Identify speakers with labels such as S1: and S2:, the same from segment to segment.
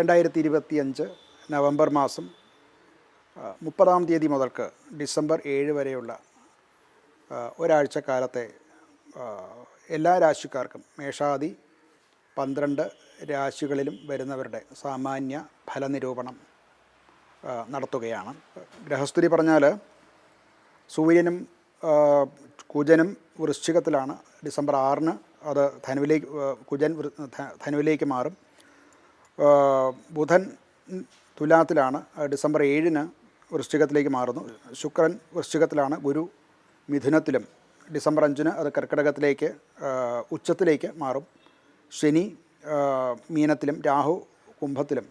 S1: രണ്ടായിരത്തി ഇരുപത്തിയഞ്ച് നവംബർ മാസം മുപ്പതാം തീയതി മുതൽക്ക് ഡിസംബർ ഏഴ് വരെയുള്ള ഒരാഴ്ചക്കാലത്തെ ഒരാഴ്ച കാലത്തെ എല്ലാ രാശിക്കാർക്കും മേഷാദി പന്ത്രണ്ട് രാശികളിലും വരുന്നവരുടെ സാമാന്യ ഫലനിരൂപണം നടത്തുകയാണ്. ഗ്രഹസ്ഥിതി പറഞ്ഞാൽ സൂര്യനും കുജനും വൃശ്ചികത്തിലാണ് ഡിസംബർ ആറിന് അത് ധനുവിലേക്ക് കുജൻ ധനുവിലേക്ക് മാറും. ബുധൻ തുലാത്തിലാണ് ഡിസംബർ ഏഴിന് വൃശ്ചികത്തിലേക്ക് മാറുന്നു. ശുക്രൻ വൃശ്ചികത്തിലാണ് ഗുരു മിഥുനത്തിലും. ഡിസംബർ അഞ്ചിന് അത് കർക്കിടകത്തിലേക്ക് ഉച്ചത്തിലേക്ക് മാറും. ശനി മീനത്തിലും രാഹു കുംഭത്തിലും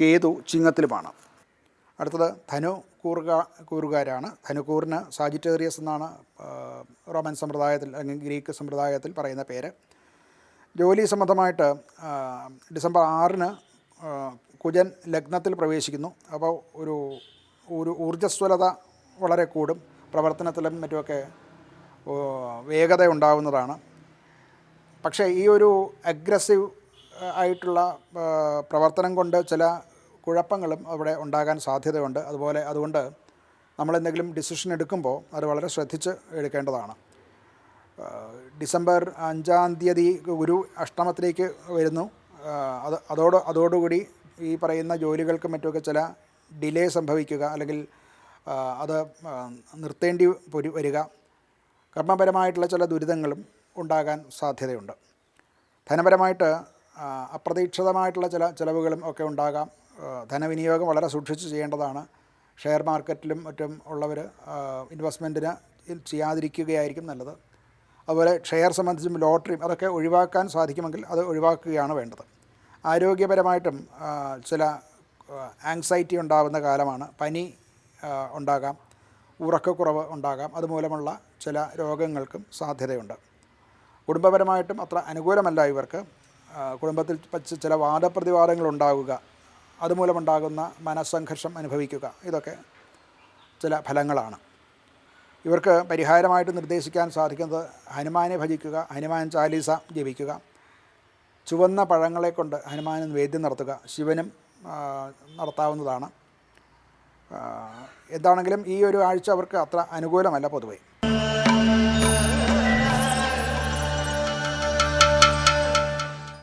S1: കേതു ചിങ്ങത്തിലുമാണ്. അടുത്തത് ധനു കൂറുക കൂറുകാരാണ്. ധനുക്കൂറിന് സാജിറ്റേറിയസ് എന്നാണ് റോമൻ സമ്പ്രദായത്തിൽ അല്ലെങ്കിൽ ഗ്രീക്ക് സമ്പ്രദായത്തിൽ പറയുന്ന പേര്. ജോലി സംബന്ധമായിട്ട് ഡിസംബർ ആറിന് കുജൻ ലഗ്നത്തിൽ പ്രവേശിക്കുന്നു. അപ്പോൾ ഒരു ഒരു ഊർജസ്വലത വളരെ കൂടും. പ്രവർത്തനത്തിലും മറ്റുമൊക്കെ വേഗത ഉണ്ടാവുന്നതാണ്. പക്ഷേ ഈ ഒരു അഗ്രസീവ് ആയിട്ടുള്ള പ്രവർത്തനം കൊണ്ട് ചില കുഴപ്പങ്ങളും അവിടെ ഉണ്ടാകാൻ സാധ്യതയുണ്ട്. അതുപോലെ അതുകൊണ്ട് നമ്മൾ എന്തെങ്കിലും ഡിസിഷൻ എടുക്കുമ്പോൾ അത് വളരെ ശ്രദ്ധിച്ച് എടുക്കേണ്ടതാണ്. ഡിസംബർ അഞ്ചാം തീയതി ഗുരു അഷ്ടമത്തിലേക്ക് വരുന്നു. അത് അതോട് അതോടുകൂടി ഈ പറയുന്ന ജോലികൾക്കും മറ്റുമൊക്കെ ചില ഡിലേ സംഭവിക്കുക അല്ലെങ്കിൽ അത് നിർത്തേണ്ടി വരിക. കർമ്മപരമായിട്ടുള്ള ചില ദുരിതങ്ങളും ഉണ്ടാകാൻ സാധ്യതയുണ്ട്. ധനപരമായിട്ട് അപ്രതീക്ഷിതമായിട്ടുള്ള ചില ചിലവുകളും ഒക്കെ ഉണ്ടാകാം. ധനവിനിയോഗം വളരെ സൂക്ഷിച്ച് ചെയ്യേണ്ടതാണ്. ഷെയർ മാർക്കറ്റിലും മറ്റും ഉള്ളവർ ഇൻവെസ്റ്റ്മെന്റിന് ചെയ്യാതിരിക്കുകയായിരിക്കും നല്ലത്. അതുപോലെ ഷെയർ സംബന്ധിച്ചും ലോട്ടറിയും അതൊക്കെ ഒഴിവാക്കാൻ സാധിക്കുമെങ്കിൽ അത് ഒഴിവാക്കുകയാണ് വേണ്ടത്. ആരോഗ്യപരമായിട്ടും ചില ആങ്സൈറ്റി ഉണ്ടാകുന്ന കാലമാണ്. പനി ഉണ്ടാകാം. ഉറക്കക്കുറവ് ഉണ്ടാകാം. അതുമൂലമുള്ള ചില രോഗങ്ങൾക്കും സാധ്യതയുണ്ട്. കുടുംബപരമായിട്ടും അത്ര അനുകൂലമല്ല ഇവർക്ക്. കുടുംബത്തിൽ വച്ച് ചില വാദപ്രതിവാദങ്ങൾ ഉണ്ടാകുക അതുമൂലമുണ്ടാകുന്ന മനസ്സംഘർഷം അനുഭവിക്കുക. ഇതൊക്കെ ചില ഫലങ്ങളാണ്. ഇവർക്ക് പരിഹാരമായിട്ട് നിർദ്ദേശിക്കാൻ സാധിക്കുന്നത് ഹനുമാനെ ഭജിക്കുക ഹനുമാൻ ചാലീസ ജപിക്കുക ചുവന്ന പഴങ്ങളെ കൊണ്ട് ഹനുമാൻ വേദ്യം നടത്തുക ശിവനും നടത്താവുന്നതാണ്. എന്താണെങ്കിലും ഈ ഒരു ആഴ്ച അവർക്ക് അത്ര അനുകൂലമല്ല പൊതുവേ.